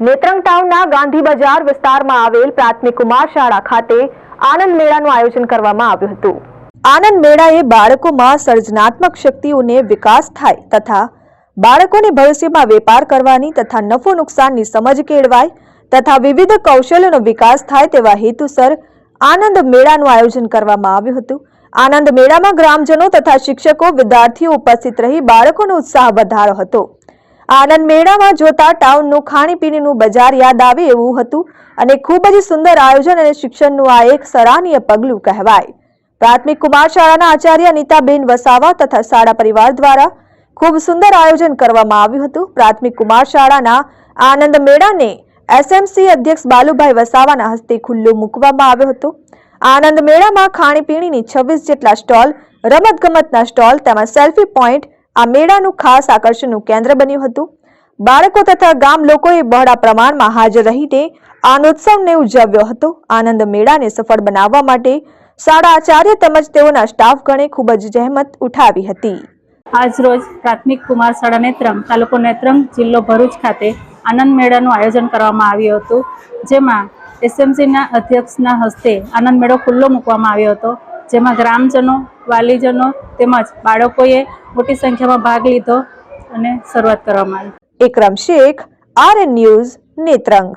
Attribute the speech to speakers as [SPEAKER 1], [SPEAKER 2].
[SPEAKER 1] નેત્રંગ ટાઉનના ગાંધી બજાર વિસ્તારમાં આવેલ પ્રાથમિક કુમાર શાળા ખાતે આનંદ મેળાનું આયોજન કરવામાં આવ્યું હતું. આનંદ મેળા એ બાળકોમાં સર્જનાત્મક શક્તિઓને વિકાસ થાય તથા બાળકોને ભવિષ્યમાં વેપાર કરવાની તથા નફો નુકસાનની સમજ કેળવાય તથા વિવિધ કૌશલ્યનો વિકાસ થાય તેવા હેતુસર આનંદ મેળાનું આયોજન કરવામાં આવ્યું હતું. આનંદ મેળામાં ગ્રામજનો તથા શિક્ષકો વિદ્યાર્થીઓ ઉપસ્થિત રહી બાળકોનો ઉત્સાહ વધારો હતો. આનંદ મેળામાં જોતા ટાઉનનું ખાણીપીણીનું બજાર યાદ આવે એવું હતું અને ખૂબ જ સુંદર આયોજન અને શિક્ષણનું આ એક સરાહનીય પગલું કહેવાય. પ્રાથમિક કુમાર શાળાના આચાર્ય અનિતાબેન વસાવા તથા શાળા પરિવાર દ્વારા ખૂબ સુંદર આયોજન કરવામાં આવ્યું હતું. પ્રાથમિક કુમાર શાળાના આનંદ મેળાને એસએમસી અધ્યક્ષ બાલુભાઈ વસાવાના હસ્તે ખુલ્લો મૂકવામાં આવ્યો હતો. આનંદ મેળામાં ખાણીપીણીની છવ્વીસ જેટલા સ્ટોલ, રમતગમતના સ્ટોલ તેમજ સેલ્ફી પોઈન્ટ આ મેળાનું ખાસ આકર્ષણનું કેન્દ્ર બન્યું હતું. બાળકો તથા ગામ લોકોએ બહોળા પ્રમાણમાં હાજર રહીને આનંદોત્સવને ઉજવ્યો હતો. આનંદ મેળાને સફળ બનાવવા માટે શાળા આચાર્ય તેમજ તેઓના સ્ટાફ ગણે ખૂબ જ જહેમત ઉઠાવી હતી.
[SPEAKER 2] આજરોજ પ્રાથમિક કુમાર શાળા નેત્રંગ, તાલુકો નેત્રંગ જિલ્લો ભરૂચ ખાતે આનંદ મેળાનું આયોજન કરવામાં આવ્યું હતું. જેમાં એસએમસીના અધ્યક્ષના હસ્તે આનંદ મેળો ખુલ્લો મૂકવામાં આવ્યો હતો. જેમાં ગ્રામજનો વાલીજનો તેમજ બાળકોએ મોટી સંખ્યામાં ભાગ લીધો અને શરૂઆત કરવામાં આવી.
[SPEAKER 1] Akram Shaikh R news, Netrang.